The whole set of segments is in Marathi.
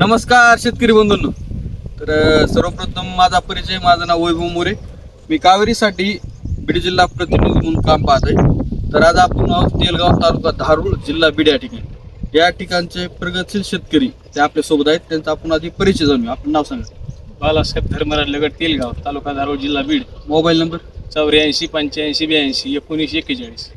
नमस्कार शेतकरी बंधूंनो. तर सर्वप्रथम माझा परिचय माझं नाव वैभव मोरे. मी कावेरीसाठी बीड जिल्हा प्रतिनिधी म्हणून काम पाहत आहे. तर आज आपण आहोत तेलगाव तालुका धारूळ जिल्हा बीड या ठिकाणी. या ठिकाणचे प्रगतशील शेतकरी ते आपल्यासोबत आहेत. त्यांचा आपण आधी परिचय जाणून घेऊ. आपलं नाव सांगा. बालासाहेब धर्मराज लगट तेलगाव तालुका धारोळ जिल्हा बीड. Mobile number? चौऱ्याऐंशी पंच्याऐंशी ब्याऐंशी एकोणीसशे एक्केचाळीस.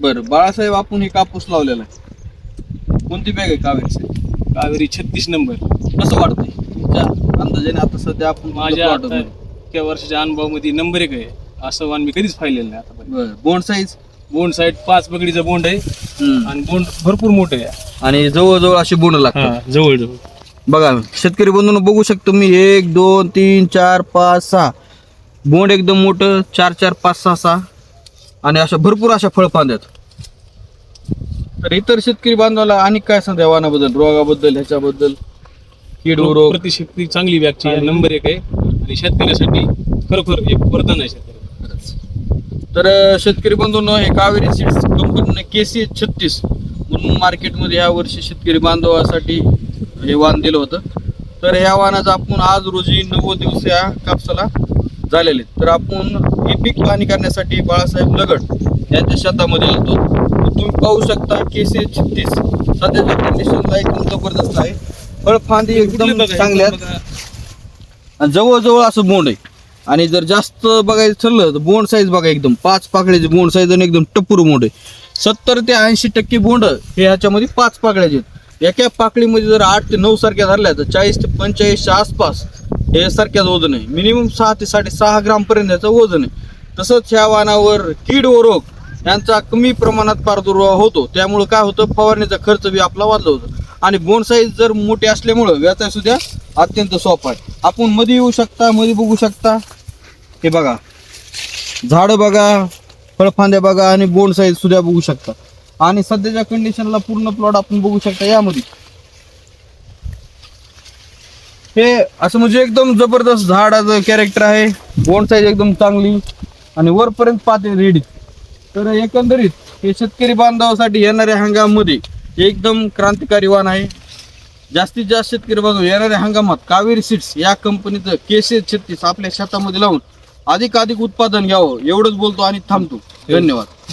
बरं बाळासाहेब आपण हे कापूस लावलेला आहे. कोणती बॅग आहे कावेरीची कावेरी छत्तीस नंबर. कसं वाटतंय तुमच्या अंदाजाने आता सध्या आपण माझ्या आता. इतक्या वर्षाच्या अनुभवामध्ये नंबर एक आहे. असं वाण मी कधीच पाहिलेलं नाही बरं बोंड साईज बोंड साईड पाच बगडीचं बोंड आहे. आणि बोंड भरपूर मोठं आहे. आणि जवळजवळ असे बोंड लागतात. हा जवळ जवळ बघा शेतकरी बंधूंनो बघू शकतो मी एक दोन तीन चार पाच सहा. बोंड एकदम मोठं चार चार पाच सहा सहा. आणि अशा भरपूर अशा फळफांद्यात तर इतर शेतकरी बांधवाला आणि काय सांगता या वाहनाबद्दल रोगाबद्दल ह्याच्याबद्दल? कीड रोग प्रतिशक्ती चांगली आहे नंबर एक आहे. आणि शेतकऱ्यासाठी खरोखर एक वरदान आहे शेतकरी तर शेतकरी बंधूंनो हे कावेरी सीड्स कंपनीने के सी छत्तीस म्हणून मार्केटमध्ये या वर्षी शेतकरी बांधवासाठी हे वाहन दिलं होतं. तर ह्या वाहनाचा आपण आज रोजी नव्वद दिवस या कापसाला झालेले. तर आपण हे पीक पाहणी करण्यासाठी बाळासाहेब लगड यांच्या शेतामध्ये तर तुम्ही पाहू शकता के सी छत्तीस सध्याच्या कंडिशनला एकदम जबरदस्त आहे. फळफांदी एकदम चांगल्या आहेत. जवळजवळ असं बोंड आहे. आणि जर जास्त बघायचं ठरलं तर बोंड साईज बघा एकदम. पाच पाकळ्याचे बोंड साईज आणि एकदम टप्पूर बोंड आहे. सत्तर ते ऐंशी टक्के बोंड हे ह्याच्यामध्ये पाच पाकळ्याचे आहेत. एका पाकळीमध्ये जर आठ ते नऊ सारख्या धरल्या तर चाळीस ते पंचेचाळीसच्या आसपास हे सारख्याच वजन आहे. मिनिमम सहा ते साडेसहा ग्राम पर्यंत याचं वजन आहे. तसंच ह्या वाहनावर कीड व रोग यांचा कमी प्रमाणात प्रादुर्भाव होतो. त्यामुळं काय होतं? फवारणीचा खर्च बी आपला वाढला होतो. आणि बोंड साईज जर मोठी असल्यामुळं व्यथा सुद्धा अत्यंत सोपा आहे. आपण मध्ये येऊ शकता मध्ये बघू शकता. हे बघा. झाडं बघा फळफांद्या बघा आणि बोंड साईज सुद्धा बघू शकता. आणि सध्याच्या कंडिशनला पूर्ण प्लॉट आपण बघू शकता यामध्ये. हे असं म्हणजे एकदम जबरदस्त झाडाचं कॅरेक्टर आहे. बोंड साईज एकदम चांगली. आणि वरपर्यंत पाते रेडी तर एकंदरीत हे शेतकरी बांधवासाठी येणाऱ्या हंगामामध्ये एकदम क्रांतिकारी वाण आहे. जास्तीत जास्त शेतकरी बांधव येणाऱ्या हंगामात कावेरी सीड्स या कंपनीचं केसे छत्तीस आपल्या शेतामध्ये लावून अधिक अधिक उत्पादन घ्यावं एवढंच बोलतो आणि थांबतो. धन्यवाद.